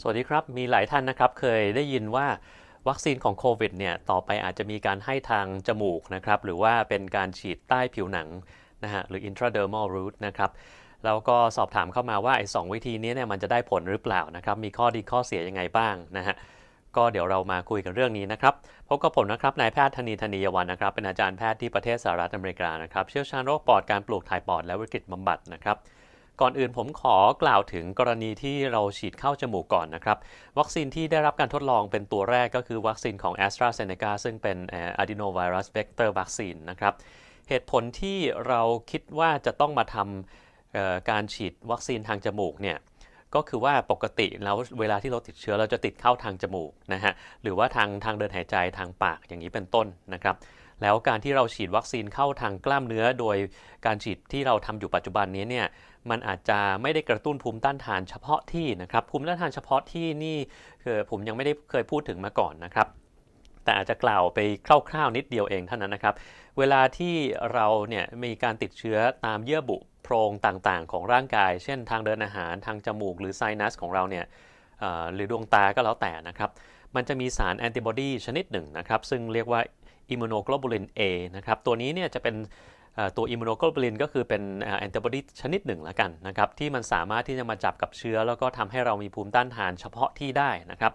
สวัสดีครับ มีหลายท่านนะครับเคยได้ยินว่าวัคซีนของโควิดเนี่ยต่อไปอาจจะมีการให้ทางจมูกนะครับหรือว่าเป็นการฉีดใต้ผิวหนังนะฮะหรือ intradermal route นะครับแล้วก็สอบถามเข้ามาว่าไอ้สวิธีนี้เนี่ยมันจะได้ผลหรือเปล่านะครับมีข้อดีข้อเสียยังไงบ้างนะฮะก็เดี๋ยวเรามาคุยกันเรื่องนี้นะครับพบกับผมนะครับนายแพทย์ธนีธนียวันนะครับเป็นอาจารย์แพทย์ที่ประเทศสหรัฐอเมริกานะครับเชี่ยวชาญโรคปอดการปลูกถ่ายปอดและวิกฤตบำบัดนะครับ ก่อนอื่นผมขอกล่าวถึงกรณีที่เราฉีดเข้าจมูกก่อนนะครับ วัคซีนที่ได้รับการทดลองเป็นตัวแรกก็คือวัคซีนของ a s t r a z เซ e c a ซึ่งเป็น adenovirus vector vaccine นะครับ เหตุผลที่เราคิดว่าจะต้องมาทำการฉีดวัคซีนทางจมูกเนี่ยก็คือว่าปกติแล้วเวลาที่เราติดเชื้อเราจะติดเข้าทางจมูกนะฮะหรือว่าทางทางเดินหายใจทางปากอย่างนี้เป็นต้นนะครับ แล้วการที่เราฉีดวัคซีนเข้าทางกล้ามเนื้อ โดยการฉีดที่เราทำอยู่ปัจจุบันนี้เนี่ยมันอาจจะไม่ได้กระตุ้นภูมิต้านทานเฉพาะที่นะครับภูมิต้านทานเฉพาะที่นี่คือผมยังไม่ได้เคยพูดถึงมาก่อนนะครับแต่อาจจะกล่าวไปคร่าวๆนิดเดียวเองเท่านั้นนะครับ เวลาที่เราเนี่ยมีการติดเชื้อตามเยื่อบุโพรงต่างๆ ของร่างกาย เช่นทางเดินอาหารทางจมูก หรือไซนัสของเราเนี่ยหรือดวงตาก็แล้วแต่นะครับ มันจะมีสารแอนติบอดีชนิดหนึ่งนะครับ ซึ่งเรียกว่า อิมมูโนโกลบูลิน A นะครับ ตัวนี้เนี่ยจะเป็นตัวอิมมูโนโกลบูลินก็คือเป็นแอนติบอดีชนิดหนึ่งละกันนะครับ ที่มันสามารถที่จะมาจับกับเชื้อ แล้วก็ทำให้เรามีภูมิต้านทานเฉพาะที่ได้นะครับ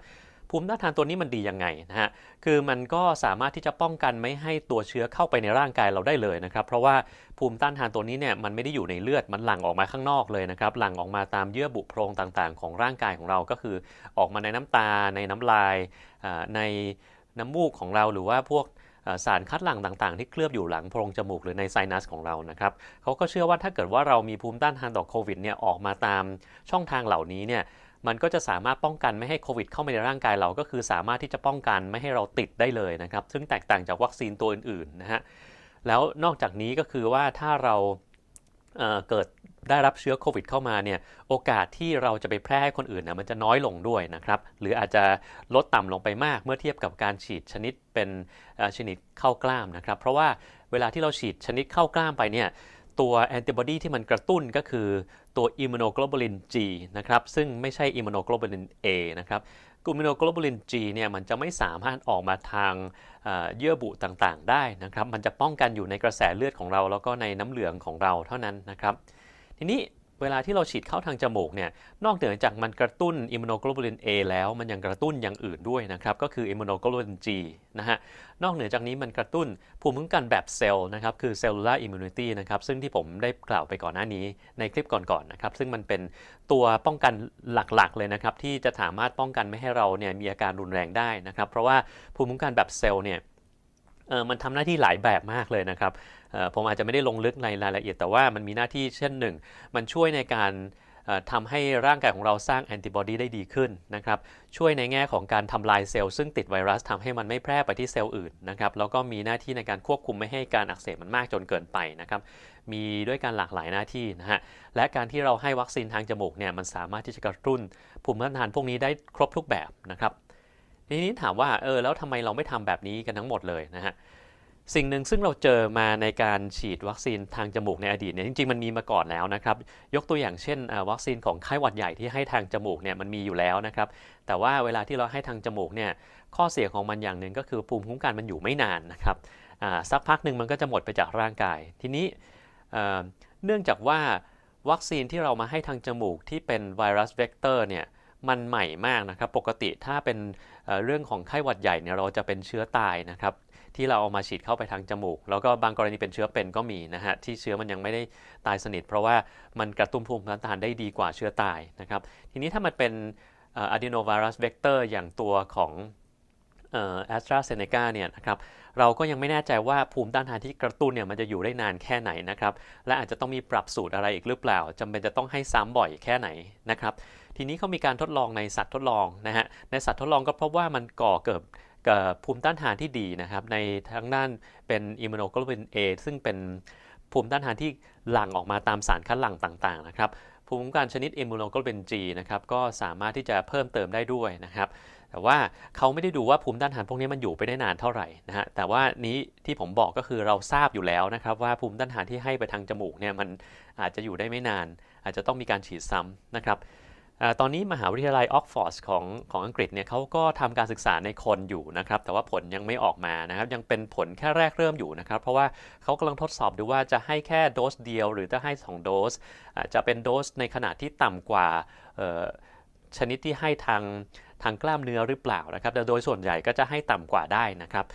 ภูมิต้านทานตัวนี้มันดียังไงนะฮะ คือมันก็สามารถที่จะป้องกันไม่ให้ตัวเชื้อเข้าไปในร่างกายเราได้เลยนะครับ เพราะว่าภูมิต้านทานตัวนี้เนี่ยมันไม่ได้อยู่ในเลือด มันหลั่งออกมาข้างนอกเลยนะครับ หลั่งออกมาตามเยื่อบุโพรงต่างๆ ของร่างกายของเรา ก็คือออกมาในน้ำตา ในน้ำลาย ในน้ำมูกของเราหรือว่าพวก สารคัดหลั่งต่างๆ ที่เคลือบอยู่หลังโพรงจมูกหรือในไซนัสของเรานะครับเขาก็เชื่อว่าถ้าเกิดว่าเรามีภูมิต้านทานต่อโควิดเนี่ยออกมาตามช่องทางเหล่านี้เนี่ยมันก็จะสามารถป้องกันไม่ให้โควิดเข้ามาในร่างกายเราก็คือสามารถที่จะป้องกันไม่ให้เราติดได้เลยนะครับ ซึ่งแตกต่างจากวัคซีนตัวอื่นๆนะฮะแล้วนอกจากนี้ก็คือว่าถ้าเรา เกิดได้รับเชื้อโควิดเข้ามาเนี่ยโอกาสที่เราจะไปแพร่ให้คนอื่นนะมันจะน้อยลงด้วยนะครับหรืออาจจะลดต่ำลงไปมากเมื่อเทียบกับการฉีดชนิดเป็นชนิดเข้ากล้ามนะครับ เพราะว่าเวลาที่เราฉีดชนิดเข้ากล้ามไปเนี่ยตัวแอนติบอดีที่มันกระตุ้นก็คือตัวอิมมูโนโกลบูลิน G นะครับซึ่งไม่ใช่อิมมูโนโกลบูลิน A นะครับ ลุ่มอิโนโกลบูลิน G เนี่ยมันจะไม่สามารถออกมาทางเยื่อบุต่างๆ ได้นะครับ มันจะป้องกันอยู่ในกระแสเลือดของเรา แล้วก็ในน้ำเหลืองของเราเท่านั้นนะครับ ทีนี้ เวลาที่เราฉีดเข้าทางจมูกเนี่ยนอกเหนือจากมันกระตุ้นอิมมูโนโกลบูลิน A แล้วมันยังกระตุ้นอย่างอื่นด้วยนะครับ ก็คืออิมมูโนโกลบูลิน G นะฮะนอกเหนือจากนี้มันกระตุ้นภูมิคุ้มกันแบบเซลล์นะครับคือเซลลูลาร์อิมมูนิตี้นะครับซึ่งที่ผมได้กล่าวไปก่อนหน้านี้ในคลิปก่อนๆนนะครับซึ่งมันเป็นตัวป้องกันหลักๆ เลยนะครับที่จะสามารถป้องกันไม่ให้เราเนี่ยมีอาการรุนแรงได้นะครับเพราะว่าภูมิคุ้มกันแบบเซลล์เนี่ย มันทำหน้าที่หลายแบบมากเลยนะครับผมอาจจะไม่ได้ลงลึกในรายละเอียดแต่ว่ามันมีหน้าที่เช่นหนึ่ง มันช่วยในการทำให้ร่างกายของเราสร้างแอนติบอดีได้ดีขึ้นนะครับ ช่วยในแง่ของการทำลายเซลล์ซึ่งติดไวรัสทำให้มันไม่แพร่ไปที่เซลล์อื่นนะครับ แล้วก็มีหน้าที่ในการควบคุมไม่ให้การอักเสบมันมากจนเกินไปนะครับ มีด้วยการหลากหลายหน้าที่นะฮะ และการที่เราให้วัคซีนทางจมูกเนี่ยมันสามารถที่จะกระตุ้นภูมิต้านทานพวกนี้ได้ครบทุกแบบนะครับ ทีนี้ถามว่าเออแล้วทำไมเราไม่ทำแบบนี้กันทั้งหมดเลยนะฮะสิ่งหนึ่งซึ่งเราเจอมาในการฉีดวัคซีนทางจมูกในอดีตเนี่ยจริงๆมันมีมาก่อนแล้วนะครับ ยกตัวอย่างเช่นวัคซีนของไข้หวัดใหญ่ที่ให้ทางจมูกเนี่ยมันมีอยู่แล้วนะครับ แต่ว่าเวลาที่เราให้ทางจมูกเนี่ยข้อเสียของมันอย่างหนึ่งก็คือภูมิคุ้มกันมันอยู่ไม่นานนะครับสักพักหนึ่งมันก็จะหมดไปจากร่างกาย ทีนี้เนื่องจากว่าวัคซีนที่เรามาให้ทางจมูกที่เป็นไวรัสเวกเตอร์เนี่ยมันใหม่มากนะครับ ปกติถ้าเป็น เรื่องของไข้หวัดใหญ่เนี่ยเราจะเป็นเชื้อตายนะครับที่เราเอามาฉีดเข้าไปทางจมูก แล้วก็บางกรณีเป็นเชื้อเป็นก็มีนะฮะที่เชื้อมันยังไม่ได้ตายสนิท เพราะว่ามันกระตุ้นภูมิต้านทานได้ดีกว่าเชื้อตายนะครับทีนี้ถ้ามันเป็นอะดีโนไวรัสเวกเตอร์อย่างตัวของ แอสตราเซเนกาเนี่ยนะครับเราก็ยังไม่แน่ใจว่าภูมิต้านทานที่กระตุ้นเนี่ยมันจะอยู่ได้นานแค่ไหนนะครับและอาจจะต้องมีปรับสูตรอะไรอีกหรือเปล่าจำเป็นจะต้องให้ซ้ำบ่อยแค่ไหนนะครับทีนี้เขามีการทดลองในสัตว์ทดลองนะฮะในสัตว์ทดลองก็พบว่ามันก่อเกิดภูมิต้านทานที่ดีนะครับในทั้งด้านเป็นอิมมูโนโกลบูลิน A ซึ่งเป็นภูมิต้านทานที่หลั่งออกมาตามสารคัดหลั่งต่างๆนะครับภูมิคุ้มกันชนิดอิมมูโนโกลบูลิน G นะครับก็สามารถที่จะเพิ่มเติมได้ด้วยนะครับ แต่ว่าเขาไม่ได้ดูว่าภูมิต้านทานพวกนี้มันอยู่ไปได้นานเท่าไหร่นะฮะแต่ว่านี้ที่ผมบอกก็คือเราทราบอยู่แล้วนะครับว่าภูมิต้านทานที่ให้ไปทางจมูกเนี่ยมันอาจจะอยู่ได้ไม่นาน อาจจะต้องมีการฉีดซ้ำนะครับอตอนนี้มหาวิทยาลัยออกฟอร์ดของของอังกฤษเนี่ยเขาก็ทำการศึกษาในคนอยู่นะครับ แต่ว่าผลยังไม่ออกมานะครับ ยังเป็นผลแค่แรกเริ่มอยู่นะครับ เพราะว่าเขากำลังทดสอบดูว่าจะให้แค่โดสเดียว หรือจะให้ 2 โดสจะเป็นโดสในขนาดที่ต่ำกว่าชนิดที่ให้ทาง ทางกล้ามเนื้อหรือเปล่านะครับ แต่โดยส่วนใหญ่ก็จะให้ต่ำกว่าได้นะครับ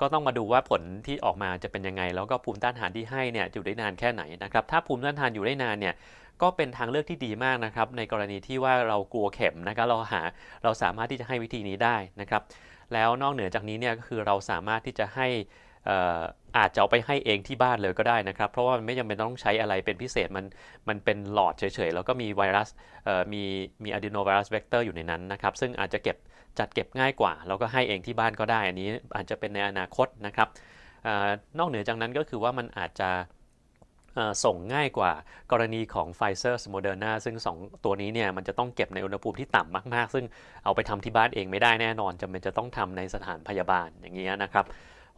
ก็ต้องมาดูว่าผลที่ออกมาจะเป็นยังไง แล้วก็ภูมิต้านทานที่ให้เนี่ยอยู่ได้นานแค่ไหนนะครับ ถ้าภูมิต้านทานอยู่ได้นานเนี่ยก็เป็นทางเลือกที่ดีมากนะครับ ในกรณีที่ว่าเรากลัวเข็มนะครับเราหาเราสามารถที่จะให้วิธีนี้ได้นะครับ แล้วนอกเหนือจากนี้เนี่ยก็คือเราสามารถที่จะให้ อาจจะเอาไปให้เองที่บ้านเลยก็ได้นะครับ เพราะว่ามันไม่จำเป็นต้องใช้อะไรเป็นพิเศษมันมันเป็นหลอดเฉยๆ แล้วก็มีไวรัสมีมีอะดีโนไวรัสเวกเตอร์อยู่ในนั้นนะครับ ซึ่งอาจจะเก็บจัดเก็บง่ายกว่า แล้วก็ให้เองที่บ้านก็ได้ อันนี้อาจจะเป็นในอนาคตนะครับอนอกเหนือจากนั้นก็คือว่ามันอาจจะส่งง่ายกว่ากรณีของ Pfizer Moderna ซึ่ง 2 ตัวนี้เนี่ยมันจะต้องเก็บในอุณหภูมิที่ต่ำมาก ๆ ซึ่งเอาไปทำที่บ้านเองไม่ได้แน่นอนจำเป็นจะต้องทำในสถานพยาบาลอย่างนี้ยนะครับ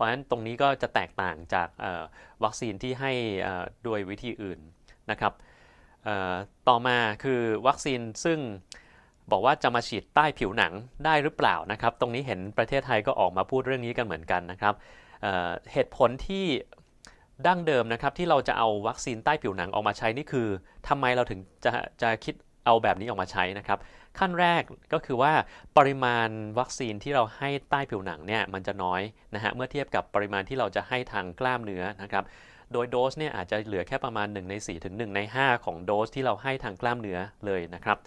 ราะฉะนั้นตรงนี้ก็จะแตกต่างจากวัคซีนที่ให้เอ่อด้วยวิธีอื่นนะครับต่อมาคือวัคซีนซึ่งบอกว่าจะมาฉีดใต้ผิวหนังได้หรือเปล่านะครับ ตรงนี้เห็นประเทศไทยก็ออกมาพูดเรื่องนี้กันเหมือนกันนะครับเเหตุผลที่ดั้งเดิมนะครับที่เราจะเอาวัคซีนใต้ผิวหนังออกมาใช้นี่คือทำไมเราถึงจะจะคิด เอาแบบนี้ออกมาใช้นะครับ ขั้นแรกก็คือว่าปริมาณวัคซีนที่เราให้ใต้ผิวหนังเนี่ยมันจะน้อยนะฮะเมื่อเทียบกับปริมาณที่เราจะให้ทางกล้ามเนื้อนะครับโดยโดสเนี่ยอาจจะเหลือแค่ประมาณ 1 ใน 4 ถึง 1 ใน 5 ของโดสที่เราให้ทางกล้ามเนื้อเลยนะครับ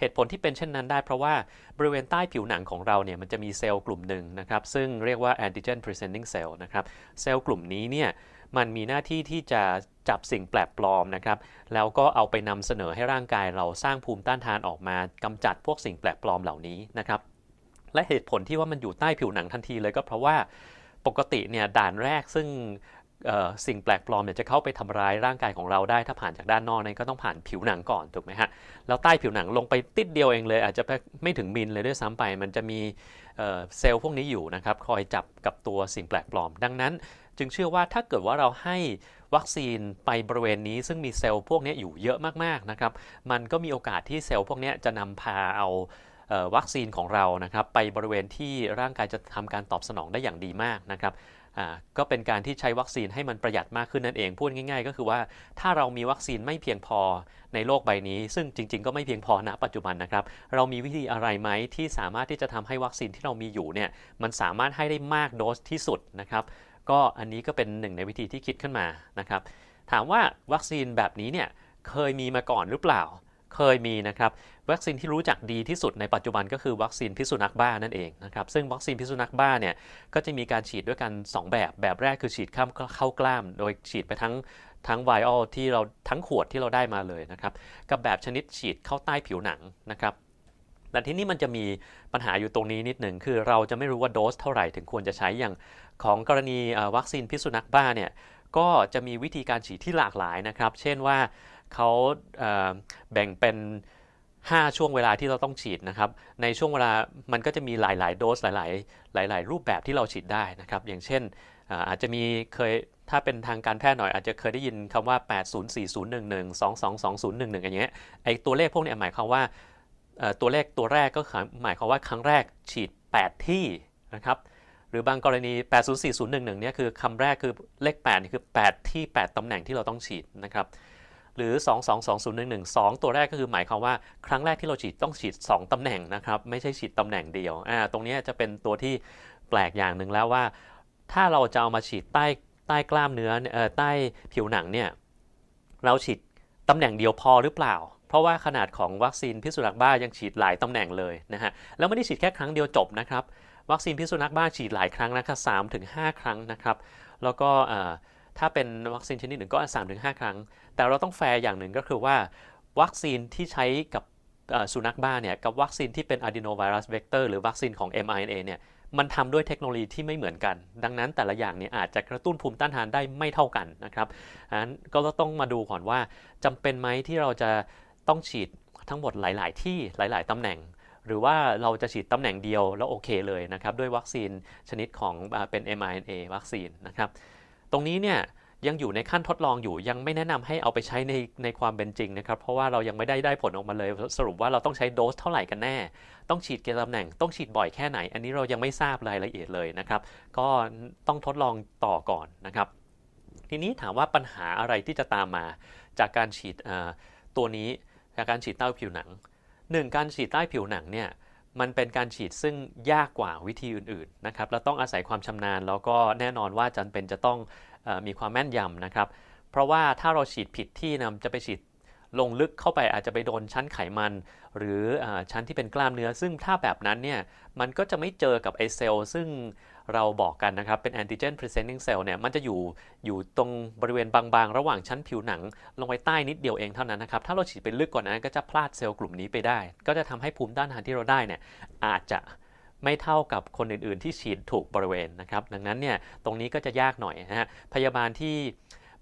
เหตุผลที่เป็นเช่นนั้นได้เพราะว่าบริเวณใต้ผิวหนังของเราเนี่ยมันจะมีเซลล์กลุ่มหนึ่งนะครับ ซึ่งเรียกว่า antigen presenting cell นะครับ เซลล์กลุ่มนี้เนี่ยมันมีหน้าที่ที่จะจับสิ่งแปลกปลอมนะครับ แล้วก็เอาไปนำเสนอให้ร่างกายเราสร้างภูมิต้านทานออกมากำจัดพวกสิ่งแปลกปลอมเหล่านี้นะครับ และเหตุผลที่ว่ามันอยู่ใต้ผิวหนังทันทีเลยก็เพราะว่าปกติเนี่ยด่านแรกซึ่ง สิ่งแปลกปลอมเนี่ยจะเข้าไปทำร้ายร่างกายของเราได้ ถ้าผ่านจากด้านนอกนั้นก็ต้องผ่านผิวหนังก่อนถูกไหมฮะแล้วใต้ผิวหนังลงไปติดเดียวเองเลย อาจจะไม่ถึงมิลเลยด้วยซ้ำไป มันจะมีเซลล์พวกนี้อยู่นะครับคอยจับกับตัวสิ่งแปลกปลอม ดังนั้น จึงเชื่อว่าถ้าเกิดว่าเราให้วัคซีนไปบริเวณนี้ซึ่งมีเซลล์พวกนี้อยู่เยอะมากๆนะครับมันก็มีโอกาสที่เซลล์พวกนี้จะนำพาเอาวัคซีนของเรานะครับไปบริเวณที่ร่างกายจะทำการตอบสนองได้อย่างดีมากนะครับ ก็เป็นการที่ใช้วัคซีนให้มันประหยัดมากขึ้นนั่นเองพูดง่าย ๆ ก็คือว่าถ้าเรามีวัคซีนไม่เพียงพอในโลกใบนี้ ซึ่งจริง ๆ ก็ไม่เพียงพอณปัจจุบันนะครับ เรามีวิธีอะไรไหมที่สามารถที่จะทำให้วัคซีนที่เรามีอยู่เนี่ยมันสามารถให้ได้มากโดสที่สุดนะครับ ก็อันนี้ก็เป็นหนึ่งในวิธีที่คิดขึ้นมานะครับ ถามว่าวัคซีนแบบนี้เนี่ยเคยมีมาก่อนหรือเปล่า เคยมีนะครับวัคซีนที่รู้จักดีที่สุดในปัจจุบันก็คือวัคซีนพิษสุนัขบ้านั่นเองนะครับซึ่งวัคซีนพิษสุนัขบ้าเนี่ยก็จะมีการฉีดด้วยกัน 2 แบบ แบบแรกคือฉีดเข้าเข้ากล้าม โดยฉีดไปทั้งทั้งไวออลที่เราทั้งขวดที่เราได้มาเลยนะครับกับแบบชนิดฉีดเข้าใต้ผิวหนังนะครับแต่ที่นี่มันจะมีปัญหาอยู่ตรงนี้นิดหนึ่งคือเราจะไม่รู้ว่าโดสเท่าไหร่ถึงควรจะใช้อย่างของกรณีวัคซีนพิษสุนัขบ้าเนี่ยก็จะมีวิธีการฉีดที่หลากหลายนะครับ เช่นว่า เขาเแบ่งเป็น 5 ช่วงเวลาที่เราต้องฉีดนะครับ ในช่วงเวลามันก็จะมีหลาย ๆ โดสหลาย ๆ หลาย ๆ รูปแบบที่เราฉีดได้นะครับ อย่างเช่นอาจจะมีเคยถ้าเป็นทางการแพทย์หน่อยอาจจะเคยได้ยินคำว่า 804011 222011 อย่างเงี้ยไอตัวเลขพวกนี้หมายความว่าตัวเลขตัวแรกก็หมายความว่าครั้งแรกฉีด 8 ที่นะครับหรือบางกรณี 804011 เนี่ยคือคำแรกคือเลข8นี่คือ 8 ที่ 8ตำแหน่งที่เราต้องฉีดนะครับ หรือ 222011 2 ตัวแรกก็คือหมายความว่าครั้งแรกที่เราฉีดต้องฉีด 2 ตำแหน่งนะครับ ไม่ใช่ฉีดตำแหน่งเดียวอ่าตรงนี้จะเป็นตัวที่แปลกอย่างหนึ่งแล้วว่า ถ้าเราจะเอามาฉีดใต้ใต้กล้ามเนื้อเอ่อใต้ผิวหนังเนี่ยเราฉีดตำแหน่งเดียวพอหรือเปล่า เพราะว่าขนาดของวัคซีนพิษสุนัขบ้ายังฉีดหลายตำแหน่งเลยนะฮะแล้วไม่ได้ฉีดแค่ครั้งเดียวจบนะครับวัคซีนพิษสุนัขบ้าฉีดหลายครั้งนะครับสามถึงห้าครั้งนะครับ แล้วก็ ถ้าเป็นวัคซีนชนิดหนึ่งก็สามถึงห้าครั้ง แต่เราต้องแฟร์อย่างหนึ่งก็คือว่า วัคซีนที่ใช้กับสุนัขบ้าเนี่ยกับวัคซีนที่เป็น adenovirus vector หรือวัคซีนของ mRNA เนี่ยมันทำด้วยเทคโนโลยีที่ไม่เหมือนกัน ดังนั้นแต่ละอย่างเนี่ยอาจจะกระตุ้นภูมิต้านทานได้ไม่เท่ากันนะครับอันนั้นก็ต้องมาดูก่อนว่าจำเป็นไหมที่เราจะต้องฉีดทั้งหมดหลาย ๆ ที่หลาย ๆตำแหน่ง หรือว่าเราจะฉีดตำแหน่งเดียวแล้วโอเคเลยนะครับด้วยวัคซีนชนิดของเป็น mRNA วัคซีนนะครับ รงนี้เนี่ยยังอยู่ในขั้นทดลองอยู่ยังไม่แนะนำให้เอาไปใช้ในในความเป็นจริงนะครับเพราะว่าเรายังไม่ได้ได้ผลออกมาเลย สรุปว่าเราต้องใช้โดสเท่าไหร่กันแน่ ต้องฉีดกี่ตำแหน่ง ต้องฉีดบ่อยแค่ไหน อันนี้เรายังไม่ทราบรายละเอียดเลยนะครับ ก็ต้องทดลองต่อก่อนนะครับ ทีนี้ถามว่าปัญหาอะไรที่จะตามมา จากการฉีดตัวนี้จากการฉีดใต้ผิวหนังหนึ่งการฉีดใต้ผิวหนังเนี่ย มันเป็นการฉีดซึ่งยากกว่าวิธีอื่นๆนะครับเราต้องอาศัยความชำนาญ แล้วก็แน่นอนว่าจำเป็นจะต้องอมีความแม่นยำนะครับ เพราะว่าถ้าเราฉีดผิดที่นะจะไปฉีดลงลึกเข้าไปอาจจะไปโดนชั้นไขมัน หรืออชั้นที่เป็นกล้ามเนื้อ ซึ่งถ้าแบบนั้นเนี่ยมันก็จะไม่เจอกับไอเซลล์ซึ่ง เราบอกกันนะครับ เป็น antigen presenting cell เนี่ยมันจะอยู่อยู่ตรงบริเวณบางๆ ระหว่างชั้นผิวหนัง ลงไปใต้นิดเดียวเองเท่านั้นนะครับ ถ้าเราฉีดไปลึกกว่านั้นก็จะพลาดเซลล์กลุ่มนี้ไปได้ ก็จะทำให้ภูมิต้านทานที่เราได้เนี่ยอาจจะไม่เท่ากับคนอื่นๆ ที่ฉีดถูกบริเวณนะครับ ดังนั้นเนี่ยตรงนี้ก็จะยากหน่อยนะฮะพยาบาลที่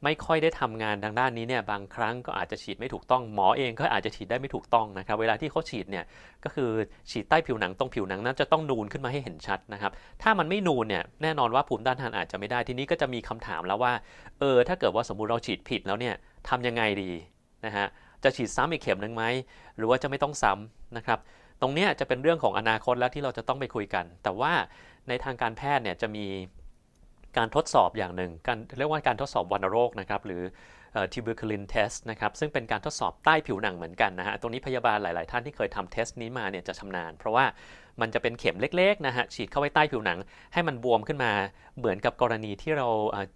ไม่ค่อยได้ทำงานทางด้านนี้เนี่ยบางครั้งก็อาจจะฉีดไม่ถูกต้องหมอเองก็อาจจะฉีดได้ไม่ถูกต้องนะครับ เวลาที่เขาฉีดเนี่ยก็คือฉีดใต้ผิวหนังตรงผิวหนังนั้นจะต้องนูนขึ้นมาให้เห็นชัดนะครับ ถ้ามันไม่นูนเนี่ยแน่นอนว่าภูมิต้านทานอาจจะไม่ได้ทีนี้ก็จะมีคำถามแล้วว่าเออถ้าเกิดว่าสมมุติเราฉีดผิดแล้วเนี่ยทำยังไงดีนะฮะจะฉีดซ้ำอีกเข็มหนึ่งไหมหรือว่าจะไม่ต้องซ้ำนะครับตรงนี้จะเป็นเรื่องของอนาคตแล้วที่เราจะต้องไปคุยกัน แต่ว่าในทางการแพทย์เนี่ยจะมี การทดสอบอย่างหนึ่งการเรียกว่าการทดสอบวัณโรคนะครับหรือ tuberculin test นะครับซึ่งเป็นการทดสอบใต้ผิวหนังเหมือนกันนะฮะตรงนี้พยาบาลหลาย ๆ ท่านที่เคยทำเทสนี้มาเนี่ยจะชำนาญ เพราะว่ามันจะเป็นเข็มเล็ก ๆ นะฮะฉีดเข้าไปใต้ผิวหนัง ให้มันบวมขึ้นมาเหมือนกับกรณีที่เรา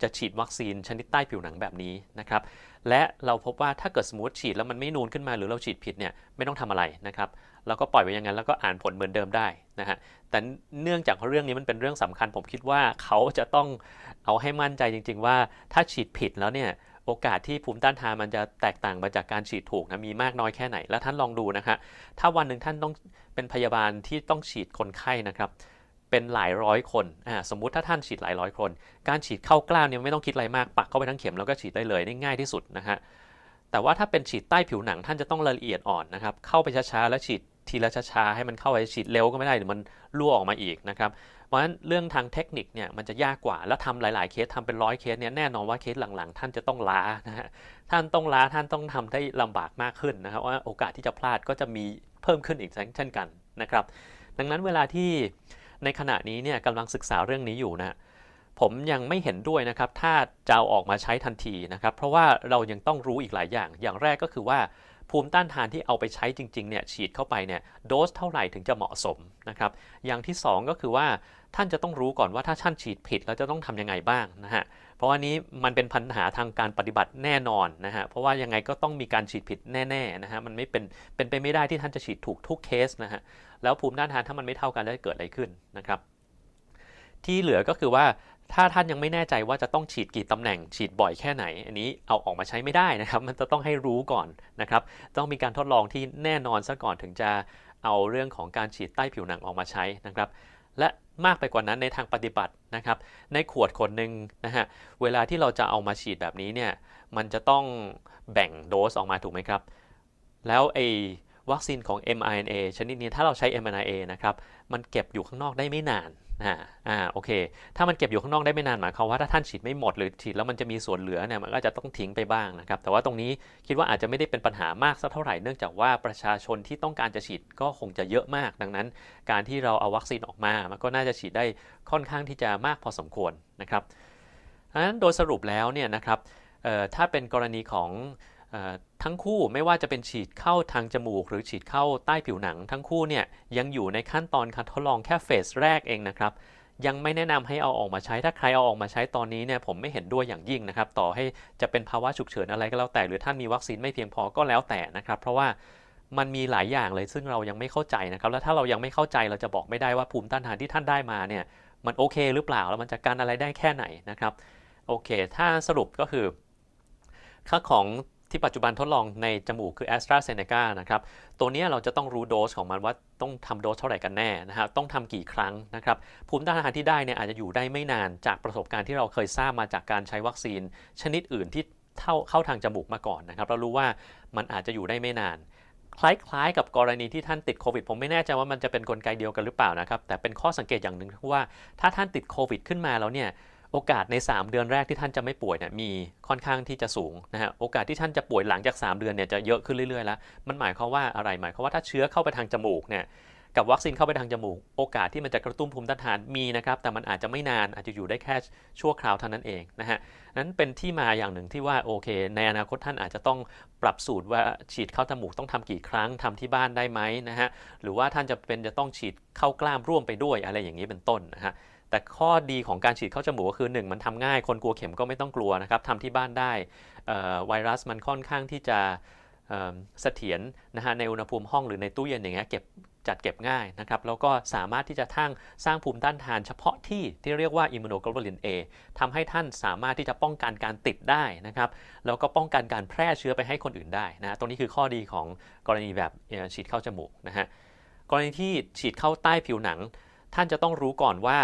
จะฉีดวัคซีนชนิดใต้ผิวหนังแบบนี้นะครับและเราพบว่าถ้าเกิดสมมติฉีดแล้วมันไม่นูนขึ้นมาหรือเราฉีดผิดเนี่ยไม่ต้องทำอะไรนะครับ เราก็ปล่อยไว้อย่างนั้นแล้วก็อ่านผลเหมือนเดิมได้นะฮะแต่เนื่องจากเรื่องนี้มันเป็นเรื่องสำคัญ ผมคิดว่าเขาจะต้องเอาให้มั่นใจจริง ๆ ว่าถ้าฉีดผิดแล้วเนี่ยโอกาสที่ภูมิต้านทานมันจะแตกต่างมาจากการฉีดถูกนะมีมากน้อยแค่ไหน แล้วท่านลองดูนะฮะถ้าวันหนึ่งท่านต้องเป็นพยาบาลที่ต้องฉีดคนไข้นะครับเป็นหลายร้อยคนอ่าสมมุติถ้าท่านฉีดหลายร้อยคน การฉีดเข้ากล้ามเนี่ยไม่ต้องคิดอะไรมากปักเข้าไปทั้งเข็มแล้วก็ฉีดได้เลยได้ง่ายที่สุดนะฮะ แต่ว่าถ้าเป็นฉีดใต้ผิวหนังท่านจะต้องละเอียดอ่อนนะครับ เข้าไปช้าๆ แล้วฉีดทีละช้าๆ ให้มันเข้าไปฉีดเร็วก็ไม่ได้เดี๋ยวมันรั่วออกมาอีกนะครับ เพราะฉะนั้นเรื่องทางเทคนิคเนี่ยมันจะยากกว่า แล้วทำหลายๆเคสทำเป็นร้อยเคสเนี่ยแน่นอนว่าเคสหลังๆ ท่านจะต้องล้านะฮะ ท่านต้องล้าท่านต้องทำได้ลำบากมากขึ้นนะครับว่าโอกาสที่จะพลาดก็จะมีเพิ่มขึ้นอีกเช่นกันนะครับ ดังนั้นเวลาที่ในขณะนี้เนี่ยกำลังศึกษาเรื่องนี้อยู่นะ ผมยังไม่เห็นด้วยนะครับถ้าจะเอาออกมาใช้ทันทีนะครับ เพราะว่าเรายังต้องรู้อีกหลายอย่าง อย่างแรกก็คือว่าภูมิต้านทานที่เอาไปใช้จริงๆเนี่ยฉีดเข้าไปเนี่ยโดสเท่าไหร่ถึงจะเหมาะสมนะครับ อย่างที่ 2 ก็คือว่าท่านจะต้องรู้ก่อนว่าถ้าท่านฉีดผิดแล้วจะต้องทํำยังไงบ้างนะฮะเพราะว่านี้มันเป็นปัญหาทางการปฏิบัติแน่นอนนะฮะเพราะว่ายังไงก็ต้องมีการฉีดผิดแน่ๆนะฮะมันไม่เป็นเป็นไปไม่ได้ที่ท่านจะฉีดถูกทุกเคสนะฮะแล้วภูมิต้านทานถ้ามันไม่เท่ากันจะเกิดอะไรขึ้นนะครับที่เหลือก็คือว่า ถ้าท่านยังไม่แน่ใจว่าจะต้องฉีดกี่ตำแหน่งฉีดบ่อยแค่ไหน อันนี้เอาออกมาใช้ไม่ได้นะครับ มันจะต้องให้รู้ก่อนนะครับ ต้องมีการทดลองที่แน่นอนซะก่อนถึงจะเอาเรื่องของการฉีดใต้ผิวหนังออกมาใช้นะครับ และมากไปกว่านั้นในทางปฏิบัตินะครับ ในขวดคนหนึ่งนะฮะเวลาที่เราจะเอามาฉีดแบบนี้เนี่ยมันจะต้องแบ่งโดสออกมาถูกไหมครับ แล้วไอ้วัคซีนของ mRNA ชนิดนี้ถ้าเราใช้ mRNA นะครับมันเก็บอยู่ข้างนอกได้ไม่นาน อ่าอ่าโอเค ถ้ามันเก็บอยู่ข้างนอกได้ไม่นานหมายความว่าถ้าท่านฉีดไม่หมดหรือฉีดแล้วมันจะมีส่วนเหลือเนี่ยมันก็จะต้องทิ้งไปบ้างนะครับ แต่ว่าตรงนี้คิดว่าอาจจะไม่ได้เป็นปัญหามากสักเท่าไหร่เนื่องจากว่าประชาชนที่ต้องการจะฉีดก็คงจะเยอะมาก ดังนั้น การที่เราเอาวัคซีนออกมา มันก็น่าจะฉีดได้ค่อนข้างที่จะมากพอสมควรนะครับดังนั้นโดยสรุปแล้วเนี่ยนะครับถ้าเป็นกรณีของ ทั้งคู่ไม่ว่าจะเป็นฉีดเข้าทางจมูก หรือฉีดเข้าใต้ผิวหนัง ทั้งคู่เนี่ยยังอยู่ในขั้นตอนการทดลองแค่เฟสแรกเองนะครับยังไม่แนะนำให้เอาออกมาใช้ ถ้าใครเอาออกมาใช้ตอนนี้เนี่ยผมไม่เห็นด้วยอย่างยิ่งนะครับ ต่อให้จะเป็นภาวะฉุกเฉินอะไรก็แล้วแต่ หรือท่านมีวัคซีนไม่เพียงพอก็แล้วแต่นะครับ เพราะว่ามันมีหลายอย่างเลยซึ่งเรายังไม่เข้าใจนะครับ แล้วถ้าเรายังไม่เข้าใจเราจะบอกไม่ได้ว่าภูมิต้านทานที่ท่านได้มาเนี่ยมันโอเคหรือเปล่า แล้วมันจะการอะไรได้แค่ไหนนะครับ โอเค ถ้าสรุปก็คือค่าของ ที่ปัจจุบันทดลองในจมูกคือ a s t r a z เซ e c a นะครับ ตัวนี้เราจะต้องรู้โดสของมันว่าต้องทำโดสเท่าไหร่กันแน่นะครับต้องทำกี่ครั้งนะครับ ภูมิต้านทานที่ได้เนี่ยอาจจะอยู่ได้ไม่นานจากประสบการณ์ที่เราเคยทราบมาจากการใช้วัคซีน ชนิดอื่นที่เข้าเข้าทางจมูกมาก่อนนะครับ เรารู้ว่ามันอาจจะอยู่ได้ไม่นาน คล้ายๆ กับกรณีที่ท่านติดโควิด ผมไม่แน่ใจว่ามันจะเป็นนกลไกเดียวกันหรือเปล่านะครับ แต่เป็นข้อสังเกตอย่างหนึ่งว่าถ้าท่านติดโควิดขึ้นมาแล้วเนี่ย โอกาสใน 3 เดือนแรกที่ท่านจะไม่ป่วยเนี่ยมีค่อนข้างที่จะสูงนะฮะโอกาสที่ท่านจะป่วยหลังจาก 3 เดือนเนี่ยจะเยอะขึ้นเรื่อยๆแล้วมันหมายความว่าอะไรหมายความว่าถ้าเชื้อเข้าไปทางจมูกเนี่ยกับวัคซีนเข้าไปทางจมูก โอกาสที่มันจะกระตุ้นภูมิต้านทานมีนะครับแต่มันอาจจะไม่นานอาจจะอยู่ได้แค่ชั่วคราวเท่านั้นเองนะฮะนั้นเป็นที่มาอย่างหนึ่งที่ว่าโอเค ในอนาคตท่านอาจจะต้องปรับสูตรว่าฉีดเข้าจมูกต้องทำกี่ครั้งทำที่บ้านได้ไหมนะฮะหรือว่าท่านจะเป็นจะต้องฉีดเข้ากล้ามร่วมไปด้วยอะไรอย่างนี้เป็นต้นนะฮะ แต่ข้อดีของการฉีดเข้าจมูกก็คือ1มันทำง่าย คนกลัวเข็มก็ไม่ต้องกลัวนะครับทำที่บ้านได้ไวรัสมันค่อนข้างที่จะเสถียรนะฮะในอุณหภูมิห้องหรือในตู้เย็นอย่างเงี้ยเก็บจัดเก็บง่ายนะครับแล้วก็สามารถที่จะทั้งสร้างภูมิต้านทานเฉพาะที่ที่เรียกว่าอิมมูโนโกลบูลิน A ทำให้ท่านสามารถที่จะป้องกันการติดได้นะครับแล้วก็ป้องกันการแพร่เชื้อไปให้คนอื่นได้นะตรงนี้คือข้อดีของกรณีแบบฉีดเข้าจมูกนะฮะกรณีที่ฉีดเข้าใต้ผิวหนัง ท่านจะต้องรู้ก่อนว่า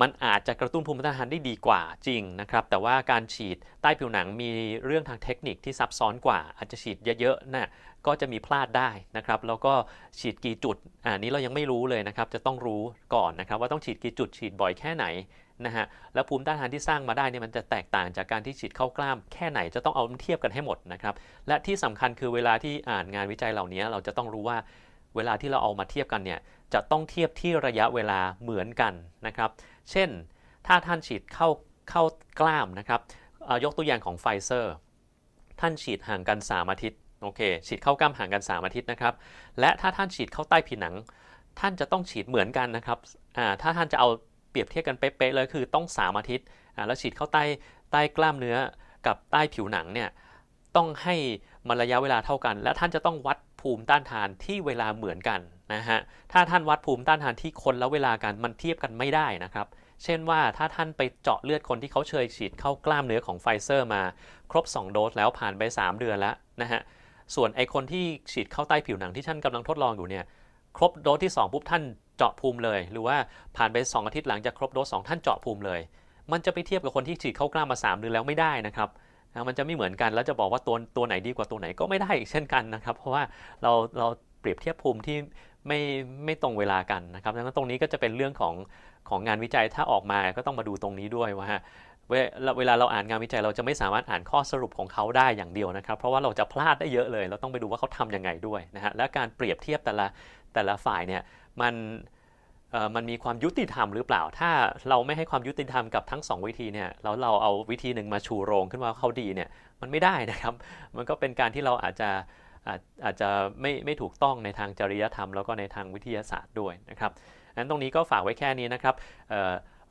มันอาจจะกระตุ้นภูมิต้านทานได้ดีกว่าจริงนะครับ แต่ว่าการฉีดใต้ผิวหนังมีเรื่องทางเทคนิคที่ซับซ้อนกว่า อาจจะฉีดเยอะๆนะ่ะก็จะมีพลาดได้นะครับ แล้วก็ฉีดกี่จุดอันนี้เรายังไม่รู้เลยนะครับ จะต้องรู้ก่อนนะครับ ว่าต้องฉีดกี่จุดฉีดบ่อยแค่ไหนนะฮะแล้วภูมิต้านทานที่สร้างมาได้เนี่ยมันจะแตกต่างจากการที่ฉีดเข้ากล้ามแค่ไหนจะต้องเอาเทียบกันให้หมดนะครับ และที่สำคัญคือเวลาที่อ่านงานวิจัยเหล่านี้เราจะต้องรู้ว่าเวลาที่เราเอามาเทียบกันเนี่ย จะต้องเทียบที่ระยะเวลาเหมือนกันนะครับ เช่น ถ้าท่านฉีดเข้าเข้ากล้ามนะครับยกตัวอย่างของไฟเซอร์ ท่านฉีดห่างกัน 3 อาทิตย์โอเคฉีดเข้ากล้ามห่างกัน 3 อาทิตย์นะครับ และถ้าท่านฉีดเข้าใต้ผิวหนัง ท่านจะต้องฉีดเหมือนกันนะครับถ้าท่านจะเอาเปรียบเทียบกันเป๊ะๆเลยคือต้อง 3 อาทิตย์แล้วฉีดเข้าใต้ใต้กล้ามเนื้อกับใต้ผิวหนังเนี่ยต้องให้มันระยะเวลาเท่ากัน และท่านจะต้องวัดภูมิต้านทานที่เวลาเหมือนกัน นะฮะถ้าท่านวัดภูมิต้านทานที่คนและเวลากันมันเทียบกันไม่ได้นะครับ เช่นว่าถ้าท่านไปเจาะเลือดคนที่เขาเชยฉีดเข้ากล้ามเนื้อของไฟเซอร์มา ครบ 2 โดสแล้วผ่านไป 3 เดือนแล้วนะฮะส่วนไอคนที่ฉีดเข้าใต้ผิวหนังที่ท่านกำลังทดลองอยู่เนี่ยครบโดสที่ 2 ปุ๊บท่านเจาะภูมิเลย หรือว่าผ่านไป 2 อาทิตย์หลังจากครบโดส2ท่านเจาะภูมิเลย มันจะไปเทียบกับคนที่ฉีดเข้ากล้ามมา 3 เดือนแล้วไม่ได้นะครับมันจะไม่เหมือนกันแล้วจะบอกว่าตัวตัวไหนดีกว่าตัวไหนก็ไม่ได้เช่นกันนะครับ เพราะว่าเราเราเปรียบเทียบภูมิที่ ไม่ไม่ตรงเวลากันนะครับดังนั้นตรงนี้ก็จะเป็นเรื่องของของงานวิจัยถ้าออกมาก็ต้องมาดูตรงนี้ด้วยว่าเวลาเราอ่านงานวิจัยเราจะไม่สามารถอ่านข้อสรุปของเขาได้อย่างเดียวนะครับ เพราะว่าเราจะพลาดได้เยอะเลย เราต้องไปดูว่าเขาทํำยังไงด้วยนะฮะและการเปรียบเทียบแต่ละแต่ละฝ่ายเนี่ยมันมันมีความยุติธรรมหรือเปล่า ถ้าเราไม่ให้ความยุติธรรมกับทั้ง 2 วิธีเนี่ยแล้วเราเอาวิธีหนึ่งมาชูโรงขึ้นว่าเขาดีเนี่ยมันไม่ได้นะครับ มันก็เป็นการที่เราอาจจะ อาจอาจจะไม่ไม่ถูกต้องในทางจริยธรรม แล้วก็ในทางวิทยาศาสตร์ด้วยนะครับนั้นตรงนี้ก็ฝากไว้แค่นี้นะครับเ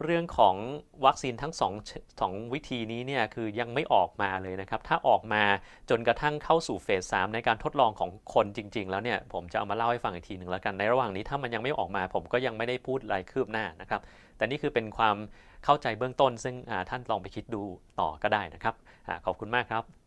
เรื่องของวัคซีนทั้ง2 2วิธีนี้เนี่ยคือยังไม่ออกมาเลยนะครับ ถ้าออกมาจนกระทั่งเข้าสู่เฟส3ในการทดลองของคนจริง ๆ แล้วเนี่ยผมจะเอามาเล่าให้ฟังอีกทีหนึ่งแล้วกัน ในระหว่างนี้ถ้ามันยังไม่ออกมา ผมก็ยังไม่ได้พูดอะไรคืบหน้านะครับ แต่นี่คือเป็นความเข้าใจเบื้องต้น ซึ่งท่านลองไปคิดดูต่อก็ได้นะครับขอบคุณมากครับ